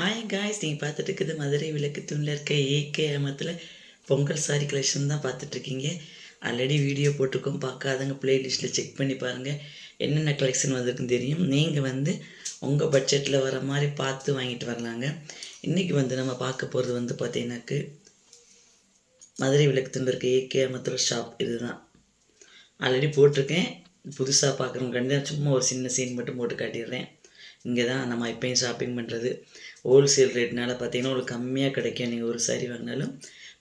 Hi guys நீங்கள் பார்த்துட்டு இருக்குது மதுரை விளக்கு தூணில் இருக்க ஏகே அமத்தில் பொங்கல் சாரி கலெக்ஷன் தான் பார்த்துட்ருக்கீங்க ஆல்ரெடி வீடியோ போட்டிருக்கோம். பார்க்காதவங்க ப்ளேலிஸ்ட்டில் செக் பண்ணி பாருங்கள் என்னென்ன கலெக்ஷன் வந்திருக்குன்னு தெரியும். நீங்கள் வந்து உங்கள் பட்ஜெட்டில் வர மாதிரி பார்த்து வாங்கிட்டு வரலாங்க. இன்றைக்கி வந்து நம்ம பார்க்க போகிறது வந்து பார்த்தீங்கன்னாக்கு மதுரை விளக்கு தூணில் இருக்க ஏகே அமத்தில் ஷாப் இதுதான். ஆல்ரெடி போட்டிருக்கேன். புதுசாக பார்க்குறவங்க சும்மா ஒரு சின்ன சீன் மட்டும் போட்டு காட்டிடுறேன். இங்கே தான் நம்ம எப்பயும் ஷாப்பிங் பண்ணுறது ஹோல்சேல் ரேட்னால பார்த்தீங்கன்னா உங்களுக்கு கம்மியாக கிடைக்கும். நீங்கள் ஒரு சாரி வாங்கினாலும்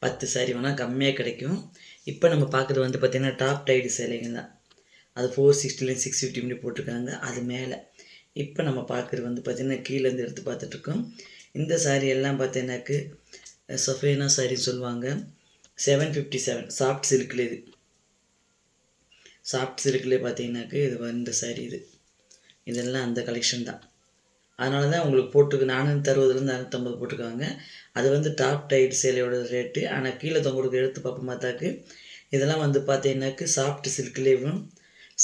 பத்து சாரி வாங்கினா கம்மியாக கிடைக்கும். இப்போ நம்ம பார்க்குறது வந்து பார்த்திங்கன்னா டாப் டைடு சேலைங்க தான். அது ஃபோர் சிக்ஸ்டிலேருந்து சிக்ஸ் ஃபிஃப்டி இப்படி போட்டிருக்காங்க. அது மேலே. இப்போ நம்ம பார்க்குறது வந்து பார்த்திங்கன்னா கீழேருந்து எடுத்து பார்த்துட்ருக்கோம் இந்த சாரி எல்லாம் பார்த்தீங்கன்னாக்கு சஃபேனா சாரின்னு சொல்லுவாங்க. செவன் ஃபிஃப்டி செவன் சாஃப்ட் சில்கில் இது. சாஃப்ட் சில்க்லேயே பார்த்தீங்கன்னாக்கு இது இந்த சாரி இது. இதெல்லாம் அந்த கலெக்ஷன் தான். அதனால தான் உங்களுக்கு போட்டுக்கு நானூற்றி அறுபதுலேருந்து அறுநூத்தம்பது போட்டிருக்காங்க அது வந்து டாப் டைட் சேலையோட ரேட்டு ஆனால் கீழே தொங்களுக்கு எடுத்து பார்ப்போம் பார்த்தாக்கு இதெல்லாம் வந்து பார்த்தீங்கன்னாக்கு சாஃப்ட் சில்க்லேயும்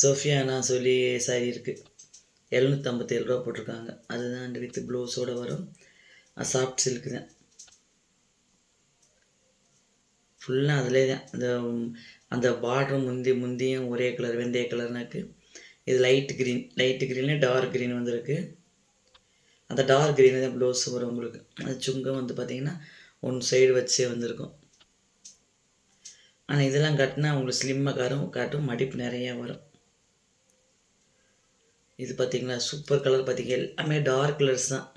சோஃபியானா சொல்லி சாரி இருக்குது எழுநூற்றம்பத்தேழு ரூபா போட்டிருக்காங்க. அதுதான் அந்த வித் ப்ளவுஸோடு வரும். சாஃப்ட் சில்க்கு தான். ஃபுல்லாக அதிலே தான் அந்த அந்த பார்டரும் முந்தி முந்தியும் ஒரே கலர் வெந்தய கலர்னாக்கு இது light green light green dark green வந்திருக்கு. அந்த டார்க் க்ரீனு தான் ப்ளவுஸ் வரும் உங்களுக்கு. அது சுங்கம் வந்து பார்த்திங்கன்னா ஒன் சைடு வச்சே வந்திருக்கும். ஆனால் இதெல்லாம் கட்டினா உங்களுக்கு ஸ்லிம்மாக காரும் காட்டும் மடிப்பு நிறையா வரும். இது பார்த்திங்களா சூப்பர் கலர் பார்த்திங்க எல்லாமே டார்க் கலர்ஸ் தான்.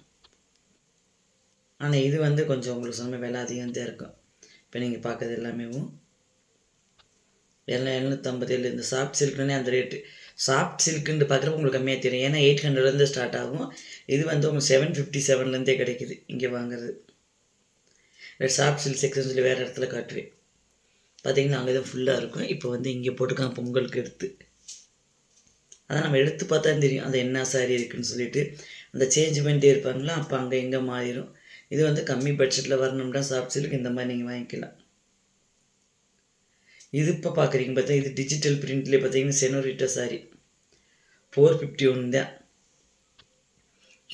ஆனால் இது வந்து கொஞ்சம் உங்களுக்கு சொன்ன விலை அதிகம் தான் இருக்கும். இப்போ நீங்கள் பார்க்குறது எல்லாமேவும். எல்லாம் எழுநூற்றம்பது ஏழு இந்த சாஃப்ட் சில்க்னே அந்த ரேட்டு சாஃப்ட் சில்க்குன்னு பார்க்குறப்ப உங்களுக்கு கம்மியாக தெரியும். ஏன்னா எயிட் ஹண்ட்ரட்லேருந்து ஸ்டார்ட் ஆகும். இது வந்து உங்களுக்கு செவன் ஃபிஃப்டி செவன்லேருந்தே கிடைக்குது. இங்கே வாங்குறது. சாஃப்ட் சில்க் செக்ஷன் சொல்லி வேறு இடத்துல காட்டுவேன் பார்த்தீங்கன்னா அங்கே தான் ஃபுல்லாக இருக்கும். இப்போ வந்து இங்கே போட்டுக்கான் பொங்கலுக்கு எடுத்து. அதான் நம்ம எடுத்து பார்த்தா தெரியும். அந்த என்ன சாரி இருக்குன்னு சொல்லிட்டு. அந்த சேஞ்ச் பண்ணிட்டே இருப்பாங்களா? அப்போ அங்கே எங்கே மாறிடும் இது வந்து கம்மி பட்ஜெட்டில் வரணும்னா சாஃப்ட் சில்க் இந்த மாதிரி நீங்கள் வாங்கிக்கலாம். இது இப்போ பார்க்குறீங்க பார்த்தா இது டிஜிட்டல் பிரிண்ட்லேயே பார்த்தீங்கன்னா senorita sari four fifty one தான்.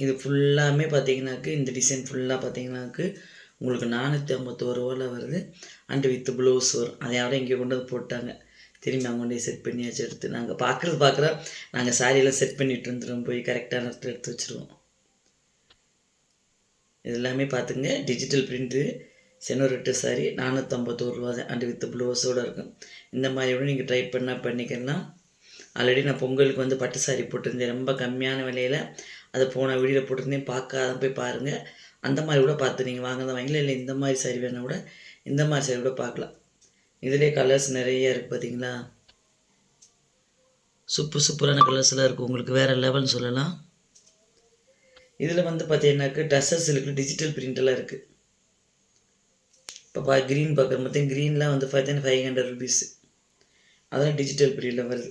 இது ஃபுல்லாமே பார்த்தீங்கன்னாக்கு இந்த டிசைன் ஃபுல்லாக பார்த்தீங்கன்னாக்கு உங்களுக்கு நானூற்றி ஐம்பத்தோரு ரூபாவில் வருது. அண்டு வித் ப்ளவுஸ் வரும் அதை யாரும் இங்கே கொண்டு வந்து போட்டாங்க. திரும்பி அவங்க கொண்டு செட் பண்ணியாச்சு எடுத்து நாங்கள் பார்க்குறது பார்க்குறோம் நாங்கள் சாரியெல்லாம் செட் பண்ணிட்டு இருந்துருவோம். போய் கரெக்டான இடத்துல எடுத்து வச்சுருவோம். இதெல்லாமே பார்த்துங்க டிஜிட்டல் பிரிண்ட்டு செனோரெட்டு சாரி நானூற்றம்பத்தோரு ரூபா தான். அண்டு வித் ப்ளவுஸோடு இருக்கும். இந்த மாதிரி கூட நீங்கள் ட்ரை பண்ணால் பண்ணிக்கலாம். ஆல்ரெடி நான் பொங்கலுக்கு வந்து பட்டு சாரி போட்டிருந்தேன். ரொம்ப கம்மியான விலையில் அதை போன வீடியோவில் போட்டிருந்தேன். பார்க்காத போய் பாருங்கள் அந்த மாதிரி கூட பார்த்து நீங்கள் வாங்க வாங்கல இல்லை இந்த மாதிரி சாரி வேணால் கூட இந்த மாதிரி சாரி கூட பார்க்கலாம். இதிலே கலர்ஸ் நிறைய இருக்குது பார்த்தீங்களா சூப்பர் சூப்பரான கலர்ஸ்லாம் இருக்குது உங்களுக்கு வேறு லெவல்னு சொல்லலாம். இதில் வந்து பார்த்தீங்கன்னாக்கு டசஸ் இருக்குது டிஜிட்டல் பிரிண்டெல்லாம் இருக்குது இப்போ பா க்ரீன் பார்க்குற மொத்தம் க்ரீன்லாம் வந்து பார்த்தீங்கன்னா ஃபைவ் ஹண்ட்ரட் ருபீஸு அதெல்லாம் டிஜிட்டல் பிரிண்டில் வருது.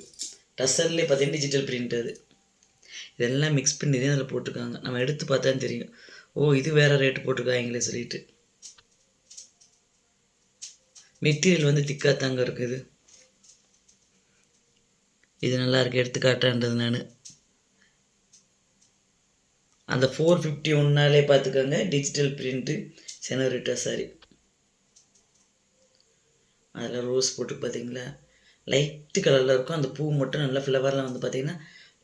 டஸ்ஸர்லேயே பார்த்தீங்கன்னா டிஜிட்டல் பிரிண்ட் அது. இதெல்லாம் மிக்ஸ் பண்ணி தான் அதில் போட்டிருக்காங்க. நம்ம எடுத்து பார்த்தா தெரியும். ஓ இது வேறு ரேட்டு போட்டிருக்காங்களே சொல்லிட்டு. மெட்டீரியல் வந்து திக்காக தாங்க இருக்குது. இது நல்லா இருக்குது எடுத்துக்காட்டான்றது நான். அந்த ஃபோர் ஃபிஃப்டி ஒன்னாலே பார்த்துக்கோங்க. டிஜிட்டல் பிரிண்ட்டு செனரிட்டா சாரி அதில் ரோஸ் போட்டு பார்த்தீங்களா லைட்டு கலரில் இருக்கும். அந்த பூ மட்டும் நல்லா ஃப்ளவர்லாம் வந்து பார்த்திங்கன்னா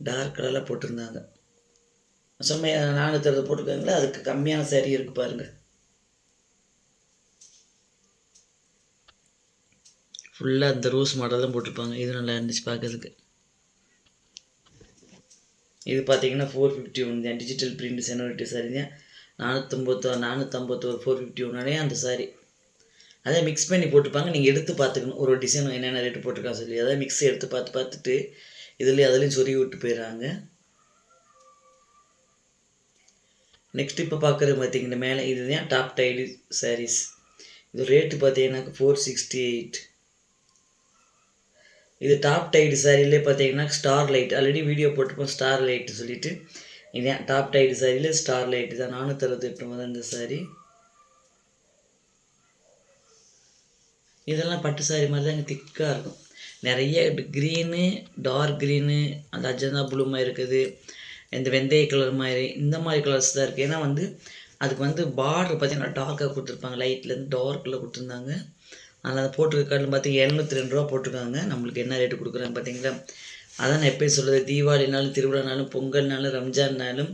டார்க் கலரில் போட்டிருந்தாங்க. சும்மா நானூற்றி போட்டிருக்காங்களா அதுக்கு கம்மியான சேரீ இருக்குது பாருங்கள் ஃபுல்லாக அந்த ரோஸ் மாடல் தான் போட்டிருப்பாங்க. இது நல்லா இருந்துச்சு பார்க்கறதுக்கு இது பார்த்தீங்கன்னா ஃபோர் ஃபிஃப்டி ஒன் தான் டிஜிட்டல் பிரிண்ட் செனோரிட்டி சாரி தான். நானூற்றம்பத்தோ நானூற்றம்பத்தோரு ஃபோர் ஃபிஃப்டி ஒன்னாலே அந்த சாரி அதை மிக்ஸ் பண்ணி போட்டுப்பாங்க. நீங்கள் எடுத்து பார்த்துக்கணும். ஒரு டிசைன் என்னென்ன ரேட்டு போட்டிருக்கான்னு சொல்லி. அதை மிக்ஸ் எடுத்து பார்த்து பார்த்துட்டு இதுலேயும் அதுலேயும் சொருகி விட்டு போயிடுறாங்க. நெக்ஸ்ட் இப்போ பார்க்குறது பார்த்தீங்கன்னா மேலே இதுதான் டாப் டைடு சாரீஸ் இது ரேட்டு பார்த்தீங்கன்னா ஃபோர் சிக்ஸ்டி எயிட் இது டாப் டைடு சாரிலே பார்த்தீங்கன்னா ஸ்டார் லைட் ஆல்ரெடி வீடியோ போட்டுப்போம் ஸ்டார் லைட்டு சொல்லிவிட்டு இதான் டாப் டைடு சாரியில் ஸ்டார் லைட்டு தான் நானூற்றி அறுபத்தெட்டு முதல் தான் இந்த சாரீ இதெல்லாம் பட்டு சாரி மாதிரி தான் இங்கே திக்காக இருக்கும். நிறைய க்ரீனு டார்க் க்ரீனு அந்த அஜந்தா ப்ளூ மாதிரி இருக்குது. இந்த வெந்தய கலர் மாதிரி இந்த மாதிரி கலர்ஸ் தான் இருக்குது ஏன்னா வந்து அதுக்கு வந்து பார்டர் பார்த்தீங்கன்னா டார்க்காக கொடுத்துருப்பாங்க. லைட்லேருந்து டார்க்கில் கொடுத்துருந்தாங்க. அதனால் அதை போட்டிருக்க கார்டில் பார்த்தீங்கன்னா எழுநூற்றி ரெண்டு ரூபா போட்டிருக்காங்க. நம்மளுக்கு என்ன ரேட்டு கொடுக்குறாங்க பார்த்தீங்களா? அதான் நான் எப்பயும் சொல்கிறது தீபாவளினாலும் திருவிழானாலும் பொங்கல்னாலும் ரம்ஜான்னாலும்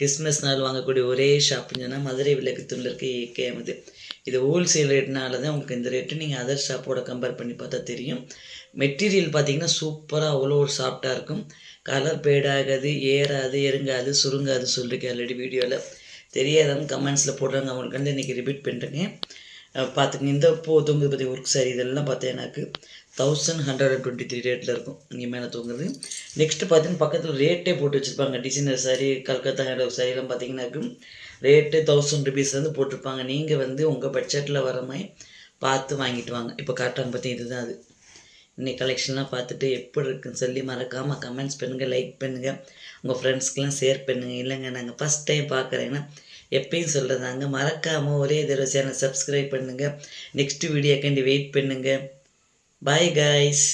கிறிஸ்மஸ்னாலும் வாங்கக்கூடிய ஒரே ஷாப்புன்னு சொன்னால் மதுரை விளக்குத்தூணில் இருக்க ஏகே அமது இது ஹோல்சேல் ரேட்னால தான் உங்களுக்கு இந்த ரேட்டு நீங்கள் அதர் ஷாப்போட கம்பேர் பண்ணி பார்த்தா தெரியும். மெட்டீரியல் பார்த்தீங்கன்னா சூப்பராக அவ்வளோ ஒரு சாஃப்டாக இருக்கும். கலர் பேடாகாது ஏறாது எருங்காது சுருங்காது சொல்லியிருக்கேன் ஆல்ரெடி வீடியோவில் தெரியாதவங்க கமெண்ட்ஸில் போடுறாங்க. அவங்களுக்கு வந்து இன்றைக்கி ரிப்பீட் பண்ணுறேங்க பார்த்துங்க இந்த பூ தொங்குது பற்றி ஒர்க் சாரி இதெல்லாம் பார்த்தேன் எனக்கு thousand hundred and twenty three ரேட்டில் இருக்கும். இங்கே மேலே தூங்குறது. நெக்ஸ்ட்டு பார்த்தீங்கன்னா பக்கத்தில் ரேட்டே போட்டு வச்சுருப்பாங்க. டிசைனர் சாரி கல்கத்தா ஹேண்ட் சாரிலாம் பார்த்தீங்கன்னாக்கும் ரேட்டு தௌசண்ட் ருபீஸ்லேருந்து போட்டிருப்பாங்க. நீங்கள் வந்து உங்கள் பட்ஜெட்டில் வர மாதிரி பார்த்து வாங்கிட்டு வாங்க. இப்போ காட்டுறாங்க பார்த்தீங்க இதுதான் அது. இன்னைக்கு கலெக்ஷன்லாம் பார்த்துட்டு எப்படி இருக்குன்னு சொல்லி மறக்காமல் கமெண்ட்ஸ் பண்ணுங்கள் லைக் பண்ணுங்கள் உங்கள் ஃப்ரெண்ட்ஸ்க்கெலாம் ஷேர் பண்ணுங்கள் இல்லைங்க நாங்கள் ஃபஸ்ட் டைம் பார்க்குறேன்னா எப்பயும் சொல்கிறதாங்க மறக்காமல் ஒரே தடவை சேனல் சப்ஸ்கிரைப் பண்ணுங்கள் நெக்ஸ்ட் வீடியோக்காண்டி வெயிட் பண்ணுங்கள் பாய் காய்ஸ்